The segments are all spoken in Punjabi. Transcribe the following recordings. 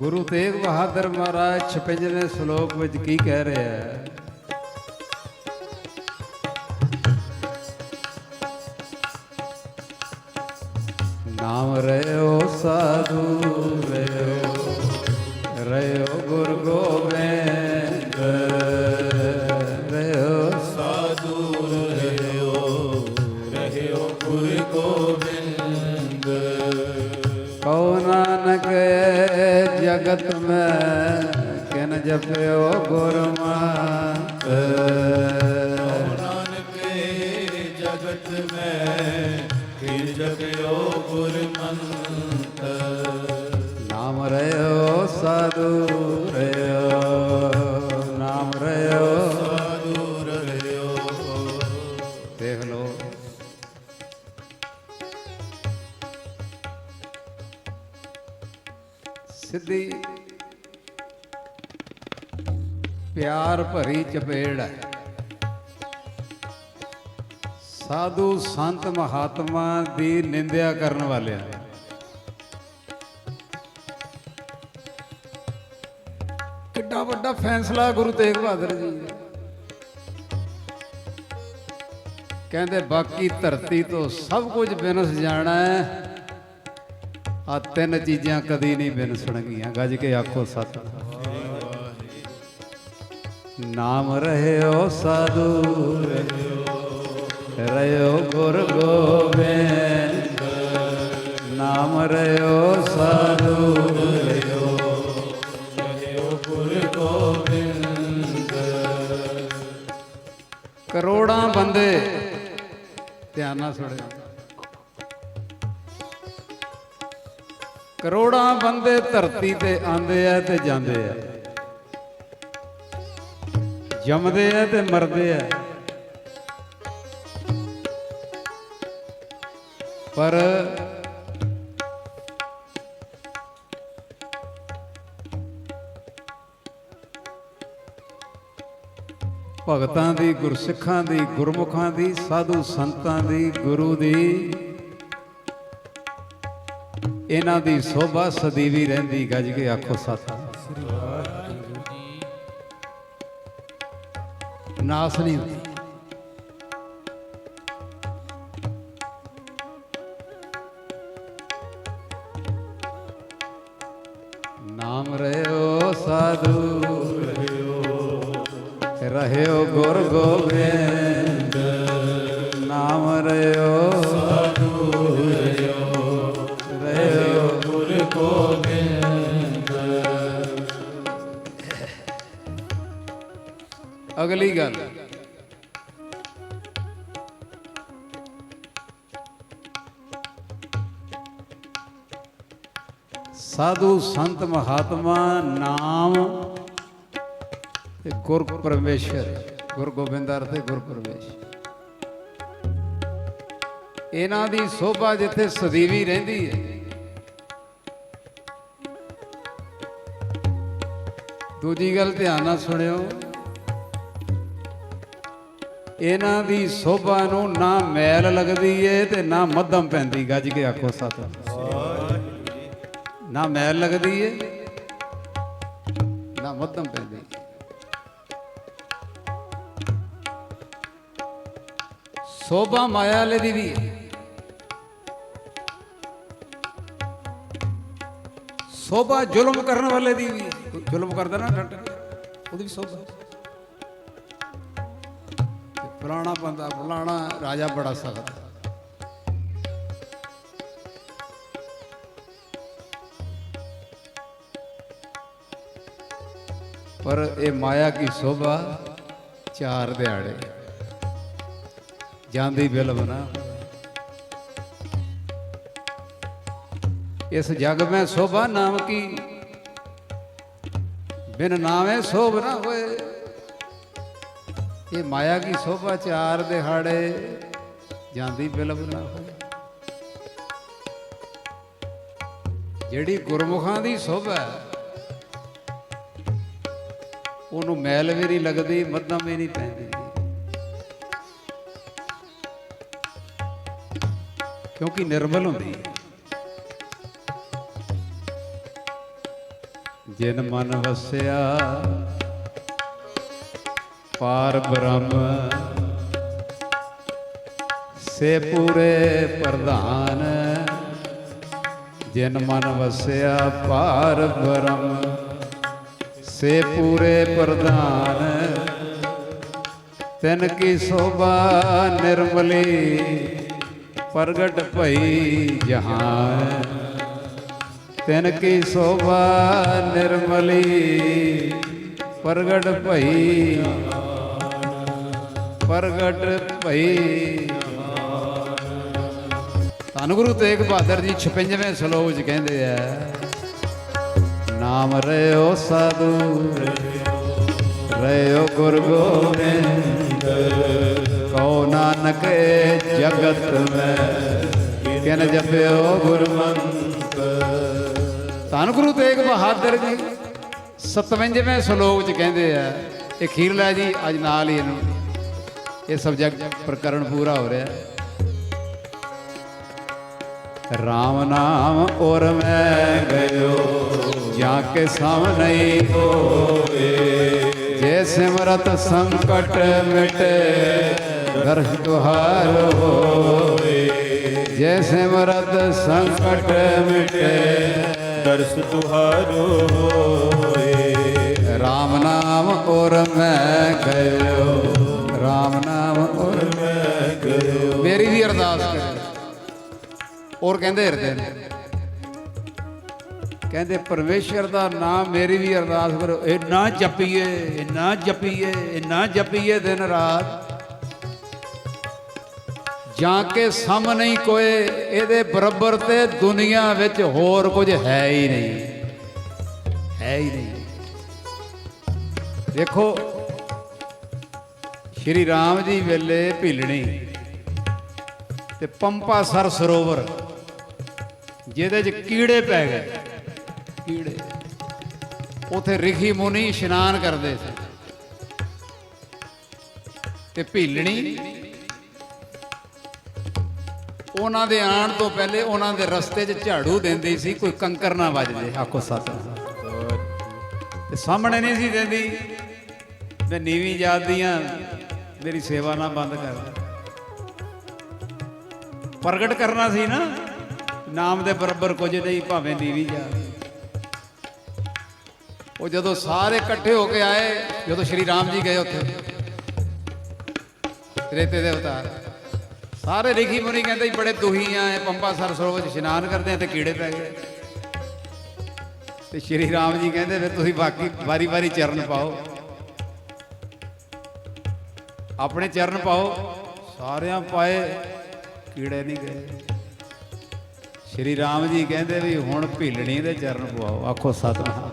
ਗੁਰੂ ਤੇਗ ਬਹਾਦਰ ਮਹਾਰਾਜ 56ਵੇਂ ਸ਼ਲੋਕ ਵਿੱਚ ਕੀ ਕਹਿ ਰਿਹਾ ਹੈ ਨਾਮ ਰਿਓ ਸਾਧੂ ਰਿਓ ਰਿਓ ਗੁਰ ਗੋਬਿੰਦ ਰਿਓ ਸਾਧੂ ਰਹਿਓ ਰਹਿਓ ਗੁਰ ਗੋਬਿੰਦ ਕਉ ਨਾਨਕ ਜਗਤ ਮੈਂ ਕਿਨ ਜਪਿਓ ਗੁਰਮਤਿ ਨਾਨਕ ਜਗਤ ਮੈਂ ਜਪਿਓ ਨਾਮ ਸਾਧੂ ਪਿਆਰ ਚਪੇੜ ਹੈ। ਸਾਧੂ ਸੰਤ ਮਹਾਤਮਾ ਦੀ ਨਿੰਦਿਆ ਕਰਨ ਵਾਲਿਆਂ ਕਿੱਡਾ ਵੱਡਾ ਫੈਸਲਾ ਗੁਰੂ ਤੇਗ ਬਹਾਦਰ ਜੀ ਦਾ ਕਹਿੰਦੇ, ਬਾਕੀ ਧਰਤੀ ਤੋਂ ਸਭ ਕੁਝ ਬਿਨਸ ਜਾਣਾ ਹੈ। ਆ ਤਿੰਨ ਚੀਜ਼ਾਂ ਕਦੀ ਨਹੀਂ ਬਿਨਸਣਗੀਆਂ। ਗੱਜ ਕੇ ਆਖੋ ਸਤ। ਨਾਮ ਰਹਿਓ ਸਾਧੂ, ਰਹਿਓ ਗੁਰ ਗੋਬਿੰਦ। ਨਾਮ ਰਹਿਓ ਸਾਧੂ, ਰਹਿਓ ਰਹਿਓ ਗੁਰ ਗੋਬਿੰਦ। ਕਰੋੜਾਂ ਬੰਦੇ ਧਿਆਨ ਨਾਲ ਸੁਣਿਓ। ਕਰੋੜਾਂ ਬੰਦੇ ਧਰਤੀ ਤੇ ਆਂਦੇ ਆ ਤੇ ਜਾਂਦੇ ਆ। ਜੰਮਦੇ ਆ ਤੇ ਮਰਦੇ ਆ। ਪਰ ਭਗਤਾਂ ਦੀ, ਗੁਰਸਿੱਖਾਂ ਦੀ, ਗੁਰਮੁਖਾਂ ਦੀ, ਸਾਧੂ ਸੰਤਾਂ ਦੀ, ਗੁਰੂ ਦੀ, ਇਹਨਾਂ ਦੀ ਸੋਭਾ ਸਦੀਵੀ ਰਹਿੰਦੀ, ਗੱਜ ਕੇ ਆਖੋ ਸਤ। ਨਾਸ ਨਹੀਂ ਹੁੰਦੀ ਨਾਮ ਰਹਿਓ ਸਾਧੂ ਰਹਿਓ ਗੁਰ ਗੋਬਿੰਦ ਨਾਮ ਰਹਿਓ ਅਗਲੀ ਗੱਲ। ਸਾਧੂ ਸੰਤ ਮਹਾਤਮਾ ਨਾਮ ਤੇ ਗੁਰ ਪਰਮੇਸ਼ਰ, ਗੁਰ ਗੋਬਿੰਦ ਅਰਥ ਹੈ ਗੁਰ ਪਰਮੇਸ਼ਰ। ਇਹਨਾਂ ਦੀ ਸੋਭਾ ਜਿੱਥੇ ਸਦੀਵੀ ਰਹਿੰਦੀ ਹੈ। ਦੂਜੀ ਗੱਲ ਧਿਆਨ ਨਾਲ ਸੁਣਿਓ। ਇਹਨਾਂ ਦੀ ਸੋਭਾ ਨੂੰ ਨਾ ਮੈਲ ਲੱਗਦੀ ਏ ਤੇ ਨਾ ਮੱਧਮ ਪੈਂਦੀ, ਗੱਜ ਕੇ ਆਖੋ ਸਤ ਨਾ ਮੈਲ ਲੱਗਦੀ ਏ, ਨਾ ਮੱਧਮ ਪੈਂਦੀ। ਸੋਭਾ ਮਾਇਆ ਵਾਲੇ ਦੀ ਵੀ ਹੈ ਸੋਭਾ ਜ਼ੁਲਮ ਕਰਨ ਵਾਲੇ ਦੀ ਵੀ ਹੈ। ਜ਼ੁਲਮ ਕਰਦਾ ਨਾ ਡਟ ਉਹਦੀ ਵੀ ਸੋਭਾ। ਫਲਾਣਾ ਬੰਦਾ, ਫਲਾਣਾ ਰਾਜਾ ਬੜਾ ਸਖਤ। ਪਰ ਇਹ ਮਾਇਆ ਕੀ ਸ਼ੋਭਾ? ਚਾਰ ਦਿਹਾੜੇ। ਜਾਂਦੀ ਫਿਲਮ ਨਾ ਇਸ ਜਗ ਮੈਂ ਸ਼ੋਭਾ, ਨਾਮ ਕੀ? ਬਿਨ ਨਾਮੇ ਸ਼ੋਭ ਨਾ ਹੋਏ। ਇਹ ਮਾਇਆ ਕੀ ਸ਼ੋਭਾ ਚਾਰ ਦਿਹਾੜੇ, ਜਾਂਦੀ ਫਿਲਮ ਨਾ ਹੋਏ ਜਿਹੜੀ ਗੁਰਮੁਖਾਂ ਦੀ ਸ਼ੋਭਾ ਹੈ, ਉਹਨੂੰ ਮੈਲ ਵੀ ਨਹੀਂ ਲੱਗਦੀ, ਮੱਧਮ ਵੀ ਨਹੀਂ ਪੈਂਦੀ। ਕਿਉਂਕਿ ਨਿਰਮਲ ਹੁੰਦੀ ਹੈ। ਜਿਨ ਮਨ ਵਸਿਆ ਪਾਰ ਬ੍ਰਹਮ। ਸੇ ਪੂਰੇ ਪ੍ਰਧਾਨ, ਜਿਨ ਮਨ ਵਸਿਆ ਪਾਰ ਬ੍ਰਹਮ। ਸੇ ਪੂਰੇ ਪ੍ਰਧਾਨ, ਤਿਨ ਕੀ ਸੋਭਾ ਨਿਰਮਲੀ, ਪ੍ਰਗਟ ਭਈ ਜਹਾਨ। ਤਿਨ ਕੀ ਸੋਭਾ ਨਿਰਮਲੀ, ਪ੍ਰਗਟ ਭਈ ਪ੍ਰਗਟ ਭਈ। ਧੰਨ ਗੁਰੂ ਤੇਗ ਬਹਾਦਰ ਜੀ 56ਵੇਂ ਸ਼ਲੋਕ 'ਚ ਕਹਿੰਦੇ ਆ, ਨਾਮ ਰਿਓ ਸਾਧੂ ਰਿਓ ਗੁਰ ਗੋਬਿੰਦ, ਕਉ ਨਾਨਕ ਜਗਤ ਮੈਂ, ਕਿਨ ਜਪਿਓ ਗੁਰਮੰਤ ਧੰਨ ਗੁਰੂ ਤੇਗ ਬਹਾਦਰ ਜੀ 57ਵੇਂ ਸ਼ਲੋਕ 'ਚ ਕਹਿੰਦੇ ਆ, ਇਹ ਖੀਰਲਾ ਜੀ, ਅੱਜ ਨਾਲ ਹੀ ਇਹਨੂੰ। ਇਹ ਸਬਜੈਕਟ ਪ੍ਰਕਰਨ ਪੂਰਾ ਹੋ ਰਿਹਾ ਰਾਮ ਨਾਮ ਔਰ ਮੈਂ ਗਇਓ ਜਾਂ ਕੇ ਸਾਹਮਣੇ ਹੋਵੇ ਜੇ ਸਿਮਰਤ ਸੰਕਟ ਮਿਟੇ ਦਰਸ਼ ਤੁਹਾਰ ਹੋਵੇ ਜੇ ਸਿਮਰਤ ਸੰਕਟ ਮਿਟੇ ਦਰਸ ਤੁਹਾਰੋ ਹੋਏ ਰਾਮ ਨਾਮ ਔਰ ਮੈਂ ਗਇਓ ਰਾਮ ਨਾਮ ਔਰ ਮੈਂ ਗਇਓ ਮੇਰੀ ਵੀ ਅਰਦਾਸ ਕਰੇ। ਔਰ ਕਹਿੰਦੇ ਹਿਰਦੇ ਨੇ। ਕਹਿੰਦੇ ਪਰਮੇਸ਼ਰ ਦਾ ਨਾਮ ਮੇਰੀ ਵੀ ਅਰਦਾਸ ਕਰੋ। ਇੰਨਾ ਜਪੀਏ ਇੰਨਾ ਜਪੀਏ ਇੰਨਾ ਜਪੀਏ ਦਿਨ ਰਾਤ। ਜਾਂ ਕੇ ਸਮ ਨਹੀਂ ਕੋਏ, ਇਹਦੇ ਬਰਾਬਰ ਤੇ ਦੁਨੀਆ ਵਿੱਚ ਹੋਰ ਕੁਝ ਹੈ ਹੀ ਨਹੀਂ। ਹੈ ਹੀ ਨਹੀਂ। ਦੇਖੋ ਸ਼੍ਰੀ ਰਾਮ ਜੀ ਵੇਲੇ ਭਿਲਣੀ ਤੇ ਪੰਪਾ ਸਰ ਸਰੋਵਰ, ਜਿਹਦੇ 'ਚ ਕੀੜੇ ਪੈ ਗਏ। ਕੀੜੇ। ਉਥੇ ਰਿਖੀ ਮੁਨੀ ਇਸ਼ਨਾਨ ਕਰਦੇ ਸੀ। ਤੇ ਭੀਲਣੀ, ਉਹਨਾਂ ਦੇ ਆਉਣ ਤੋਂ ਪਹਿਲੇ ਉਹਨਾਂ ਦੇ ਰਸਤੇ 'ਚ ਝਾੜੂ ਦਿੰਦੀ ਸੀ, ਕੋਈ ਕੰਕਰ ਨਾ ਵੱਜ ਆਖੋ ਸੱਤ। ਤੇ ਸਾਹਮਣੇ ਨਹੀਂ ਸੀ ਦਿੰਦੀ। ਮੈਂ ਨੀਵੀਂ ਜਾਤਦੀਆਂ ਮੇਰੀ ਸੇਵਾ ਨਾ ਬੰਦ ਕਰ। ਪ੍ਰਗਟ ਕਰਨਾ ਸੀ ਨਾ, ਨਾਮ ਦੇ ਬਰਾਬਰ ਕੁਝ ਨਹੀਂ, ਭਾਵੇਂ ਦੀਵੀ ਜਾ। ਉਹ ਜਦੋਂ ਸਾਰੇ ਇਕੱਠੇ ਹੋ ਕੇ ਆਏ, ਜਦੋਂ ਸ਼੍ਰੀ ਰਾਮ ਜੀ ਗਏ ਉੱਥੇ, ਰੇਤੇ ਦੇ ਅਵਤਾਰ, ਸਾਰੇ ਰਿਖੀ ਮੁਨੀ ਕਹਿੰਦੇ ਜੀ ਬੜੇ ਦੁਹੀ ਆ, ਇਹ ਪੰਪਾ ਸਰ ਸਰੋਵਰ ਇਸ਼ਨਾਨ ਕਰਦੇ ਆ ਤੇ ਕੀੜੇ ਪੈ ਗਏ। ਤੇ ਸ਼੍ਰੀ ਰਾਮ ਜੀ ਕਹਿੰਦੇ ਫਿਰ ਤੁਸੀਂ ਬਾਕੀ ਵਾਰੀ ਵਾਰੀ ਚਰਨ ਪਾਓ। ਆਪਣੇ ਚਰਨ ਪਾਓ। ਸਾਰਿਆਂ ਪਾਏ, ਕੀੜੇ ਨਹੀਂ ਗਏ। ਸ਼੍ਰੀ ਰਾਮ ਜੀ ਕਹਿੰਦੇ ਵੀ ਹੁਣ ਭਿਲਣੀ ਦੇ ਚਰਨ ਪਵਾਓ। ਆਖੋ ਸਤਨਾਮ।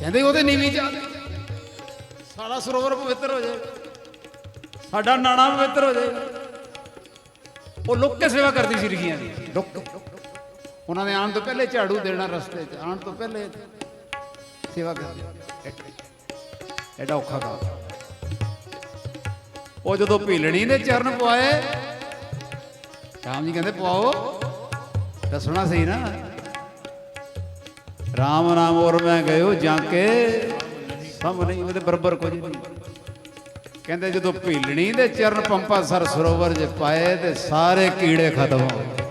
ਕਹਿੰਦੇ ਉਹਦੇ ਨੀਵੀਂ ਜਾ ਸਾਰਾ ਸਰੋਵਰ ਪਵਿੱਤਰ ਹੋ ਜਾਏ। ਸਾਡਾ ਨਾਣਾ ਪਵਿੱਤਰ ਹੋ ਜਾਏ। ਉਹ ਲੁੱਕ ਕੇ ਸੇਵਾ ਕਰਦੀ ਸੀ ਰਿਖੀਆਂ ਦੀ? ਲੁੱਕ। ਉਹਨਾਂ ਨੇ ਆਉਣ ਤੋਂ ਪਹਿਲੇ ਝਾੜੂ ਦੇਣਾ ਰਸਤੇ 'ਚ। ਆਉਣ ਤੋਂ ਪਹਿਲੇ ਸੇਵਾ ਕਰਦੀ। ਐਡਾ ਔਖਾ ਕੰਮ। ਉਹ ਜਦੋਂ ਭੀਲਣੀ ਦੇ ਚਰਨ ਪਵਾਏ, ਰਾਮ ਜੀ ਕਹਿੰਦੇ, ਪਵਾਓ। ਦੱਸਣਾ ਸਹੀ ਨਾ। ਰਾਮ ਨਾਮ ਔਰ ਮੈਂ ਗਇਓ ਜਾਂ ਕੇ ਸਭ ਨਹੀਂ ਉਹਦੇ ਬਰਾਬਰ ਕੁਝ ਨਹੀਂ। ਕਹਿੰਦੇ ਜਦੋਂ ਭੀਲਣੀ ਦੇ ਚਰਨ ਪੰਪਾ ਸਰ ਸਰੋਵਰ 'ਚ ਪਾਏ ਤੇ ਸਾਰੇ ਕੀੜੇ ਖਤਮ ਹੋ ਗਏ।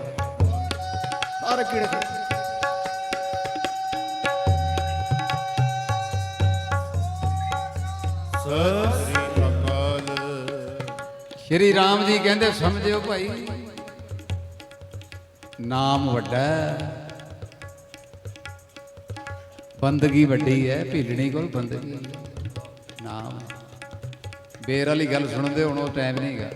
ਸਾਰੇ ਕੀੜੇ ਖਤਮ। ਸ਼੍ਰੀ ਰਾਮ ਜੀ ਕਹਿੰਦੇ, ਸਮਝਿਓ ਭਾਈ। ਨਾਮ ਵੱਡਾ ਬੰਦਗੀ ਵੱਡੀ ਹੈ, ਭੀਲਣੀ ਕੋਲ ਬੰਦਗੀ। ਨਾਮ। ਬੇਰ ਵਾਲੀ ਗੱਲ ਸੁਣਦੇ ਹੁਣ, ਉਹ ਟਾਈਮ ਨਹੀਂਗਾ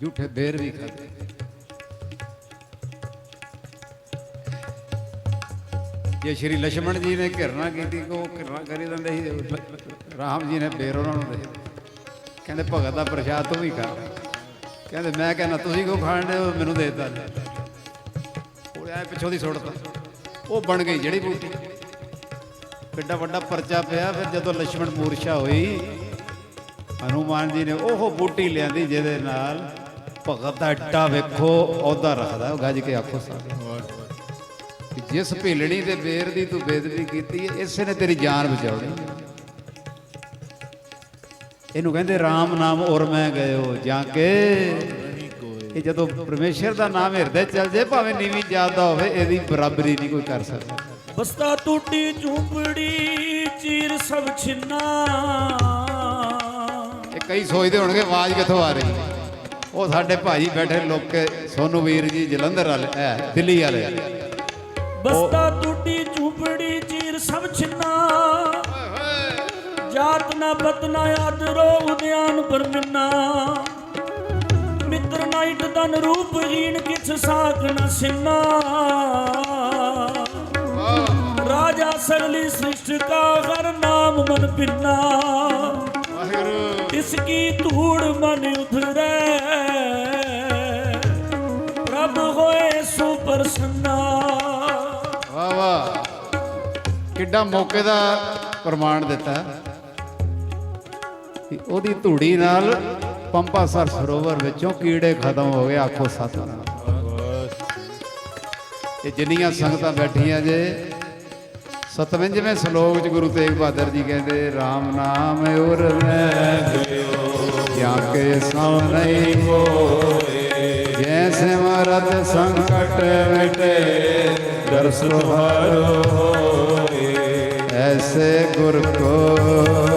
ਝੂਠੇ ਬੇਰ ਵੀ ਖਾਦੇ। ਜੇ ਸ਼੍ਰੀ ਲక్ష్మణ ਜੀ ਨੇ ਘਿਰਣਾ ਕੀਤੀ ਕੋ ਘਿਰਣਾ ਕਰੀ ਦਿੰਦੇ ਸੀ ਰਾਮ ਜੀ ਨੇ ਫੇਰ ਉਹਨਾਂ ਨੂੰ ਦੇ ਕਹਿੰਦੇ ਭਗਤ ਦਾ ਪ੍ਰਸ਼ਾਦ ਤੂੰ ਵੀ ਖਾ ਕਹਿੰਦੇ ਮੈਂ ਕਹਿੰਦਾ, ਤੁਸੀਂ ਕੋ ਖਾਣ ਦੇ ਮੈਨੂੰ ਦੇ ਦਿੱਤਾ ਉਹ ਐ ਪਿੱਛੋਂ ਦੀ ਸੁੱਟਦਾ ਉਹ ਬਣ ਗਈ ਜਿਹੜੀ ਬੂਟੀ। ਕਿੱਡਾ ਵੱਡਾ ਪਰਚਾ ਪਿਆ। ਫਿਰ ਜਦੋਂ ਲక్ష్మణ ਮੂਰਛਾ ਹੋਈ, ਹਨੂਮਾਨ ਜੀ ਨੇ ਉਹ ਬੂਟੀ ਲਿਆਂਦੀ ਜਿਹਦੇ ਨਾਲ ਭਗਤ ਦਾ ਅੱਡਾ ਵੇਖੋ, ਉਹਦਾ ਰੱਖਦਾ ਗੱਜ ਕੇ ਆਖੋ ਸਾਹਿਬ ਜਿਸ ਭੇਲਣੀ ਦੇ ਬੇਰ ਦੀ ਤੂੰ ਬੇਦਬੀ ਕੀਤੀ ਹੈ ਇਸੇ ਨੇ ਤੇਰੀ ਜਾਨ ਬਚਾਉਣੀ ਇਹਨੂੰ ਕਹਿੰਦੇ RAM ਨਾਮ ਔਰ ਮੈਂ ਗਇਓ ਜਾਂ ਕੇ ਇਹ ਜਦੋਂ ਪਰਮੇਸ਼ਰ ਦਾ ਨਾਮ ਹਿਰਦੇ ਚੱਲ ਜੇ ਭਾਵੇਂ ਨੀਵੀਂ ਜਾਤ ਦਾ ਹੋਵੇ ਇਹਦੀ ਬਰਾਬਰੀ ਨਹੀਂ ਕੋਈ ਕਰ ਸਕਦਾ। ਬਸਤਾ ਟੂਟੀ ਝੂੰਪੜੀ ਚੀਰ ਸਭ ਛਿੰਨਾ। ਇਹ ਕਈ ਸੋਚਦੇ ਹੋਣਗੇ ਆਵਾਜ਼ ਕਿੱਥੋਂ ਆ ਰਹੀ ਉਹ ਸਾਡੇ ਭਾਜੀ ਬੈਠੇ ਲੋਕ ਸੋਨੂ ਵੀਰ ਜੀ ਜਲੰਧਰ ਵਾਲੇ ਦਿੱਲੀ ਵਾਲੇ। ਬਸਤਾ ਟੁੱਟੀ ਝੂਪੜੀ ਚੀਰ ਸਭ ਛਿੰਨਾ। ਜਾਤ ਨਾ ਪਤ ਨਾ ਆਦਰੋ ਉਦਿਆਨ ਪਰਮਿੰਨਾ ਮਿੱਤਰ ਨਾ ਇਟ ਤਨ ਰੂਪ ਹੀਣ ਕਿਛ ਸਾਖ ਨਾ ਸਿੰਨਾ। ਰਾਜਾ ਸਰਲੀ ਸ੍ਰਿਸ਼ਟ ਕਾ ਹਰ ਨਾਮ ਮਨ ਪਿੰਨਾ। ਇਸ ਕੀ ਧੂੜ ਮਨ ਉਧਰੈ। ਪ੍ਰਭ ਹੋਏ ਸੁਪਰਸੰਨਾ। ਵਾਹ ਕਿੱਡਾ ਮੌਕੇ ਦਾ ਪ੍ਰਮਾਣ ਦਿੱਤਾ। ਕਿ ਉਹਦੀ ਧੂੜੀ ਨਾਲ ਪੰਪਾਸਰ ਸਰੋਵਰ ਵਿੱਚੋਂ ਕੀੜੇ ਖਤਮ ਹੋ ਗਏ ਆਖੋ ਸਤਨਾਮ। ਇਹ ਜਿੰਨੀਆਂ ਸੰਗਤਾਂ ਬੈਠੀਆਂ ਜੇ 57ਵੇਂ ਸ਼ਲੋਕ ਚ ਗੁਰੂ ਤੇਗ ਬਹਾਦਰ ਜੀ ਕਹਿੰਦੇ RAM ਨਾਮ ਉਰ ਮੈਂ ਗਇਓ ਜਾਂ ਕੇ ਸਮ ਨਹੀਂ ਹੋਏ, ਜੈਸੇ ਮਰਦ ਸੰਕਟ ਮਿਟੇ ਦਰਸ ਤੁਹਾਰੋ ਹੋਏ। ਐਸੇ ਗੁਰ ਕੋ